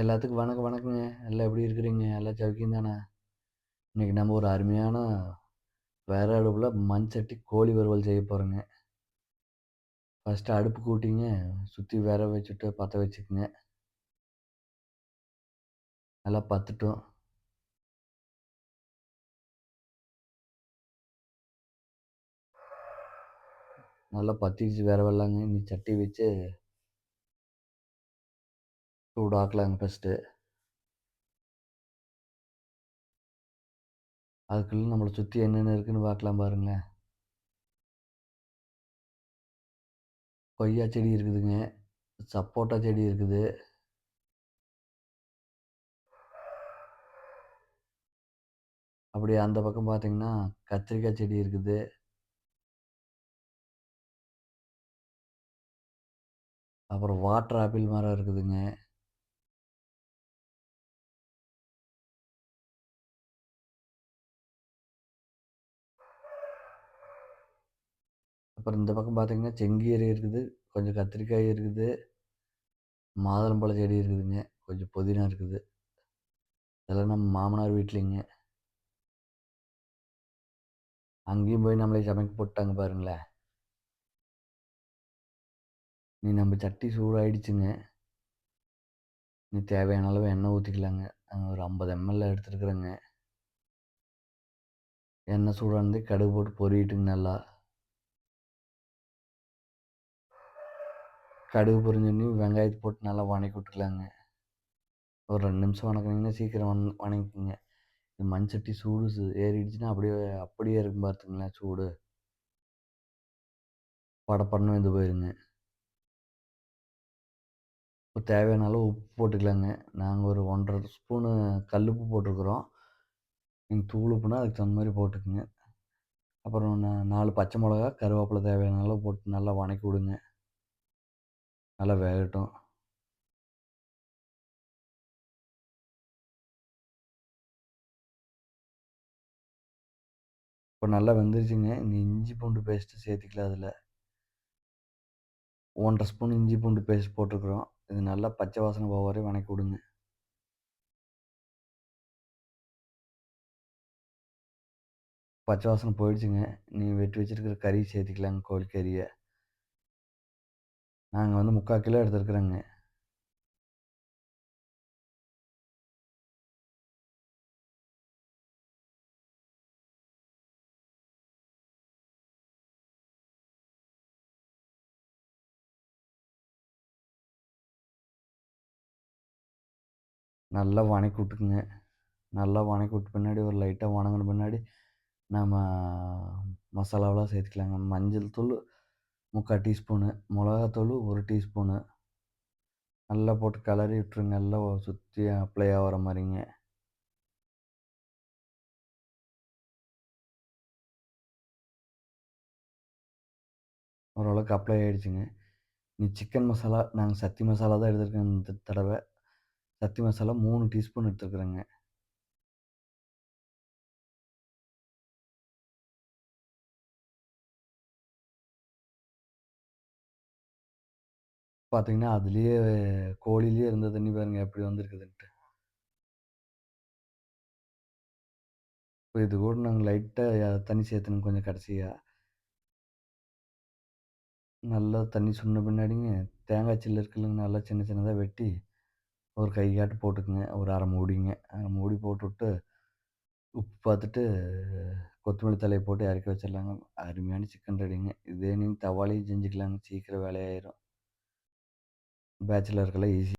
எல்லாத்துக்கும் வணக்கம் வணக்கங்க. எல்லாம் எப்படி இருக்கிறீங்க? எல்லாம் சவுக்கியம் தானே? இன்றைக்கி நம்ம ஒரு அருமையான வேற அடுப்பில் மண் சட்டி கோழி வறுவல் செய்ய போகிறோங்க ஃபர்ஸ்ட்டு அடுப்பு கூட்டிங்க, சுற்றி வேற வச்சுட்டு பற்ற வச்சுக்குங்க. நல்லா பத்தட்டும். நல்லா பத்திச்சு வேற வரலாங்க இனி சட்டி வச்சு சூடாக்கலாங்க ஃபஸ்ட்டு அதுக்குள்ள நம்மளை சுற்றி என்னென்ன இருக்குன்னு பார்க்கலாம் பாருங்களேன். கொய்யா செடி இருக்குதுங்க. சப்போட்டா செடி இருக்குது. அப்படியே அந்த பக்கம் பார்த்தீங்கன்னா, கத்திரிக்காய் செடி இருக்குது. அப்புறம் வாட்டர் ஆப்பிள் மரம் இருக்குதுங்க. அப்புறம் இந்த பக்கம் பார்த்தீங்கன்னா, செங்கீரை இருக்குது. கொஞ்சம் கத்திரிக்காய் இருக்குது. மாதுளம்பழ செடி இருக்குதுங்க. கொஞ்சம் புதினா இருக்குது. இதெல்லாம் நம்ம மாமனார் வீட்லைங்க. அங்கேயும் போய் நம்மளே சமைக்க போட்டாங்க பாருங்களேன். நீ நம்ம சட்டி சூடாயிடுச்சுங்க. நீ தேவையான அளவு எண்ணெய் ஊற்றிக்கலாங்க நாங்கள் ஒரு ஐம்பது எம்எல்ஏ எடுத்துருக்குறேங்க. எண்ணெய் சூடானது கடுகு போட்டு பொரியட்டுங்க நல்லா. கடுகு பொரிஞ்சோனயும் வெங்காயத்தை போட்டு நல்லா வணக்கி விட்டுக்கலாங்க. ஒரு ரெண்டு நிமிஷம் வணக்கினீங்கன்னா சீக்கிரம் வந் வணங்கிக்குங்க. இது மண் சட்டி சூடு சு ஏறிடுச்சுன்னா அப்படியே அப்படியே இருக்கும் பார்த்துங்களேன் சூடு. படப்படணும் வந்து போயிருங்க. இப்போ தேவையான அளவு உப்பு போட்டுக்கலாங்க. நாங்கள் ஒரு 1 1/2 ஸ்பூனு கல்லுப்பு போட்டிருக்குறோம் நீங்கள் தூள் உப்புனா அதுக்கு தகுந்த மாதிரி போட்டுக்குங்க அப்புறம் நான் நாலு பச்சை மிளகா கருவேப்பிலை தேவையான அளவு போட்டு நல்லா வணக்கி விடுங்க. நல்லா வேகட்டும். இப்போ நல்லா வெந்துருச்சுங்க. இனி இஞ்சி பூண்டு பேஸ்ட்டு சேர்த்துக்கலாம் அதில் ஒன்றரை ஸ்பூன் இஞ்சி பூண்டு பேஸ்ட் போட்டிருக்குறோம் இது நல்லா பச்சை வாசனை போக வரையும் வணக்கி விடுங்க. பச்சை வாசனை போயிடுச்சுங்க. நீ வெட்டி வச்சிருக்கிற கறி சேர்த்துக்கலாங்க கோழி நாங்கள் வந்து 3/4 கிலோ எடுத்துருக்குறோங்க நல்லா வணக்கி விட்டுக்குங்க. நல்லா வணக்கி விட்டு பின்னாடி ஒரு லைட்டாக வணங்கின பின்னாடி, நம்ம மசாலாவெலாம் சேர்த்துக்கலாங்க. மஞ்சள் தூள் 3/4 டீஸ்பூனு, மிளகாத்தூள் ஒரு டீஸ்பூனு. நல்லா போட்டு கிளறி விட்டுருங்க. நல்லா சுற்றி அப்ளை ஆகிற மாதிரிங்க ஓரளவுக்கு அப்ளை ஆகிடுச்சுங்க நீ சிக்கன் மசாலா நாங்கள் சத்தி மசாலா தான் எடுத்துருக்கேன் இந்த தடவை சத்தி மசாலா மூணு டீஸ்பூன் எடுத்துருக்குறேங்க. பார்த்தீங்கன்னா, அதிலேயே கோழிலேயே இருந்த தண்ணி பாருங்க எப்படி வந்திருக்குதுன்ட்டு. இப்போ இது கூட நாங்க லைட்டா தண்ணி சேர்த்துனோம் கொஞ்சம் கடைசியா. நல்லா தண்ணி சுண்டுன பின்னாடிங்க, தேங்காய் சில்லு இருக்குல்லங்க நல்லா சின்ன சின்னதா வெட்டி, ஒரு கையாட்டு போட்டுக்குங்க. ஒரு 1/2 மூடிங்க. 1/2 மூடி போட்டுவிட்டு, உப்பு பார்த்துட்டு, கொத்தமல்லி தழைய போட்டு இறக்கி வச்சிடலாங்க. அருமையான சிக்கன் ரெடிங்க. இதே நீங்க தவாலையும் செஞ்சுக்கலாங்க. சீக்கிரம் வேலையாயிரும். பேச்சுலருக்கெல்லாம் ஈஸி.